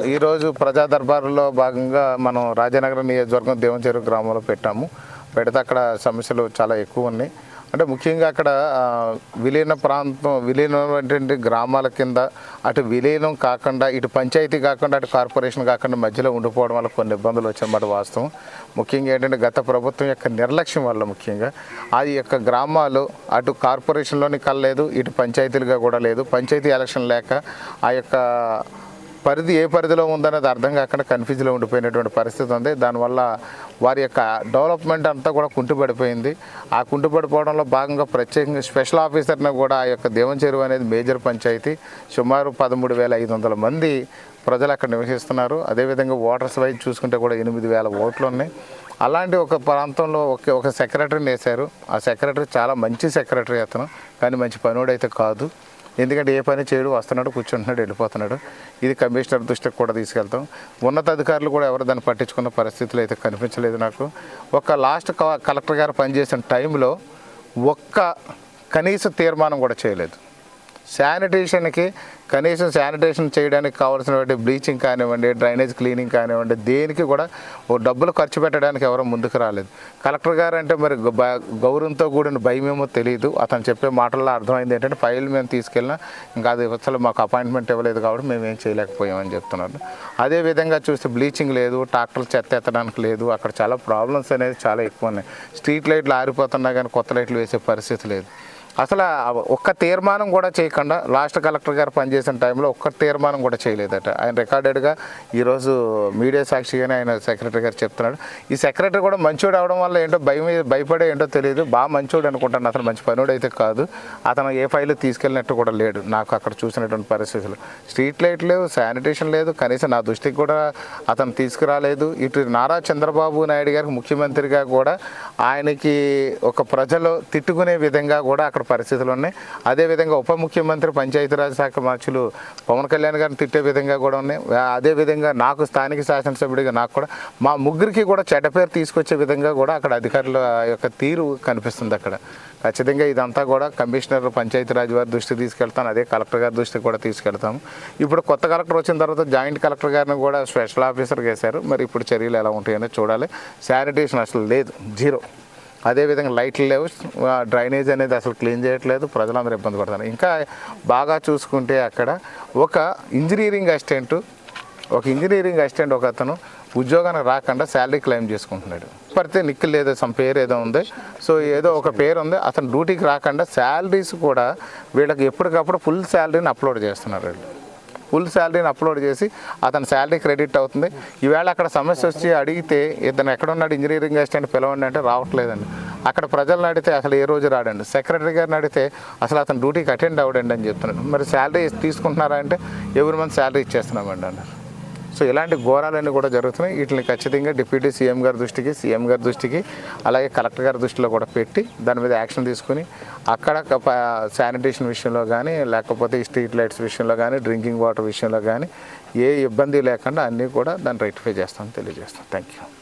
ఈరోజు ప్రజా దర్బారులో భాగంగా మనం రాజనగరం నియోజకవర్గం దేవంచెరు గ్రామంలో పెట్టాము. పెడితే అక్కడ సమస్యలు చాలా ఎక్కువ ఉన్నాయి. అంటే ముఖ్యంగా అక్కడ విలీన ప్రాంతం విలీనమైనటువంటి గ్రామాల కింద అటు విలీనం కాకుండా ఇటు పంచాయతీ కాకుండా అటు కార్పొరేషన్ కాకుండా మధ్యలో ఉండిపోవడం వల్ల కొన్ని ఇబ్బందులు వచ్చాయన్నమాట వాస్తవం. ముఖ్యంగా ఏంటంటే గత ప్రభుత్వం యొక్క నిర్లక్ష్యం వల్ల ముఖ్యంగా ఆ యొక్క గ్రామాలు అటు కార్పొరేషన్లోని కలలేదు ఇటు పంచాయతీలుగా కూడా లేదు. పంచాయతీ ఎలక్షన్ లేక ఆ యొక్క పరిధి ఏ పరిధిలో ఉందనేది అర్థం కాకుండా కన్ఫ్యూజ్లో ఉండిపోయినటువంటి పరిస్థితి ఉంది. దానివల్ల వారి యొక్క డెవలప్మెంట్ అంతా కూడా కుంటుపడిపోయింది. ఆ కుంటుపడిపోవడంలో భాగంగా ప్రత్యేకంగా స్పెషల్ ఆఫీసర్ని కూడా ఆ యొక్క దేవం చెరువు అనేది మేజర్ పంచాయతీ. సుమారు పదమూడు వేల ఐదు వందల మంది ప్రజలు అక్కడ నివసిస్తున్నారు. అదేవిధంగా ఓటర్స్ వైజ్ చూసుకుంటే కూడా ఎనిమిది వేల ఓట్లు ఉన్నాయి. అలాంటి ఒక ప్రాంతంలో ఒక ఒక సెక్రటరీని వేశారు. ఆ సెక్రటరీ చాలా మంచి సెక్రటరీ అతను. కానీ మంచి పనుడైతే కాదు. ఎందుకంటే ఏ పని చేయడు వస్తున్నాడు కూర్చుంటున్నాడు వెళ్ళిపోతున్నాడు. ఇది కమిషనర్ దృష్టికి కూడా తీసుకెళ్తాం. ఉన్నతాధికారులు కూడా ఎవరు దాన్ని పట్టించుకున్న పరిస్థితులు అయితే కనిపించలేదు నాకు. ఒక లాస్ట్ కలెక్టర్ గారు పనిచేసిన టైంలో ఒక్క కనీస తీర్మానం కూడా చేయలేదు. శానిటేషన్కి కనీసం శానిటేషన్ చేయడానికి కావాల్సినటువంటి బ్లీచింగ్ కానివ్వండి డ్రైనేజ్ క్లీనింగ్ కానివ్వండి దేనికి కూడా ఓ డబ్బులు ఖర్చు పెట్టడానికి ఎవరో ముందుకు రాలేదు. కలెక్టర్ గారు అంటే మరి బ- గౌరవంతో కూడిన భయమేమో తెలియదు అతను చెప్పే మాటల్లో అర్థమైంది ఏంటంటే ఫైల్ మేము తీసుకెళ్ళినా ఇంకా అది అసలు మాకు అపాయింట్మెంట్ ఇవ్వలేదు కాబట్టి మేము ఏం చేయలేకపోయామని చెప్తున్నారు. అదేవిధంగా చూస్తే బ్లీచింగ్ లేదు ట్రాక్టర్లు చెత్త ఎత్తడానికి లేదు అక్కడ చాలా ప్రాబ్లమ్స్ అనేది చాలా ఎక్కువ ఉన్నాయి. స్ట్రీట్ లైట్లు ఆరిపోతున్నా కానీ కొత్త లైట్లు వేసే పరిస్థితి లేదు. అసలు ఒక్క తీర్మానం కూడా చేయకుండా లాస్ట్ కలెక్టర్ గారు పనిచేసిన టైంలో ఒక్క తీర్మానం కూడా చేయలేదట. ఆయన రికార్డెడ్గా ఈరోజు మీడియా సాక్షిగానే ఆయన సెక్రటరీ గారు చెప్తున్నాడు. ఈ సెక్రటరీ కూడా మంచోడు అవడం వల్ల ఏంటో భయం భయపడే ఏంటో తెలియదు. బాగా మంచోడు అనుకుంటాను. అతను మంచి పనుడు అయితే కాదు. అతను ఏ ఫైల్ తీసుకెళ్ళినట్టు కూడా లేడు. నాకు అక్కడ చూసినటువంటి పరిస్థితులు. స్ట్రీట్ లైట్ లేవు శానిటేషన్ లేదు. కనీసం నా దృష్టికి కూడా అతను తీసుకురాలేదు. ఇటు నారా చంద్రబాబు నాయుడు గారికి ముఖ్యమంత్రిగా కూడా ఆయనకి ఒక ప్రజలు తిట్టుకునే విధంగా కూడా అక్కడ పరిస్థితులు ఉన్నాయి. అదేవిధంగా ఉప ముఖ్యమంత్రి పంచాయతీరాజ్ శాఖ మార్చులు పవన్ కళ్యాణ్ గారిని తిట్టే విధంగా కూడా ఉన్నాయి. అదేవిధంగా నాకు స్థానిక శాసనసభ్యుడిగా నాకు కూడా మా ముగ్గురికి కూడా చెడ్డ పేరు తీసుకొచ్చే విధంగా కూడా అక్కడ అధికారుల యొక్క తీరు కనిపిస్తుంది అక్కడ. ఖచ్చితంగా ఇదంతా కూడా కమిషనర్ పంచాయతీరాజ్ వారి దృష్టికి తీసుకెళ్తాను. అదే కలెక్టర్ గారి దృష్టికి కూడా తీసుకెళ్తాము. ఇప్పుడు కొత్త కలెక్టర్ వచ్చిన తర్వాత జాయింట్ కలెక్టర్ గారిని కూడా స్పెషల్ ఆఫీసర్గా వేశారు. మరి ఇప్పుడు చర్యలు ఎలా ఉంటాయో చూడాలి. శానిటేషన్ అసలు లేదు. జీరో. అదేవిధంగా లైట్లు లేవు. డ్రైనేజ్ అనేది అసలు క్లీన్ చేయట్లేదు. ప్రజలందరూ ఇబ్బంది పడుతున్నారు ఇంకా బాగా చూసుకుంటే అక్కడ ఒక ఇంజనీరింగ్ అసిస్టెంట్ ఒక ఇంజనీరింగ్ అసిస్టెంట్ ఒక అతను ఉద్యోగానికి రాకుండా శాలరీ క్లెయిమ్ చేసుకుంటున్నాడు. పడితే నిక్కులు లేదో సమ్ పేరు ఏదో ఉంది. సో ఏదో ఒక పేరు ఉంది. అతను డ్యూటీకి రాకుండా శాలరీస్ కూడా వీళ్ళకి ఎప్పటికప్పుడు ఫుల్ శాలరీని అప్లోడ్ చేస్తున్నారు వీళ్ళు. ఫుల్ శాలరీని అప్లోడ్ చేసి అతని శాలరీ క్రెడిట్ అవుతుంది. ఈవేళ అక్కడ సమస్య వచ్చి అడిగితే ఇతను ఎక్కడున్నాడు ఇంజనీరింగ్ అసిస్టెంట్ పిలవండి అంటే రావట్లేదండి. అక్కడ ప్రజలను అడిగితే అసలు ఏ రోజు రాడండి. సెక్రటరీ గారిని అడిగితే అసలు అతను డ్యూటీకి అటెండ్ అవ్వడండి అని చెప్తున్నాడు. మరి శాలరీ తీసుకుంటున్నారా అంటే ఎవరి మంది శాలరీ ఇచ్చేస్తున్నామండి అన్నారు. సో ఇలాంటి ఘోరాలన్నీ కూడా జరుగుతున్నాయి. వీటిని ఖచ్చితంగా డిప్యూటీ సీఎం గారి దృష్టికి సీఎం గారి దృష్టికి అలాగే కలెక్టర్ గారి దృష్టిలో కూడా పెట్టి దాని మీద యాక్షన్ తీసుకుని అక్కడ శానిటేషన్ విషయంలో కానీ లేకపోతే స్ట్రీట్ లైట్స్ విషయంలో కానీ డ్రింకింగ్ వాటర్ విషయంలో కానీ ఏ ఇబ్బంది లేకుండా అన్నీ కూడా దాన్ని రెక్టిఫై చేస్తామని తెలియజేస్తాం. Thank you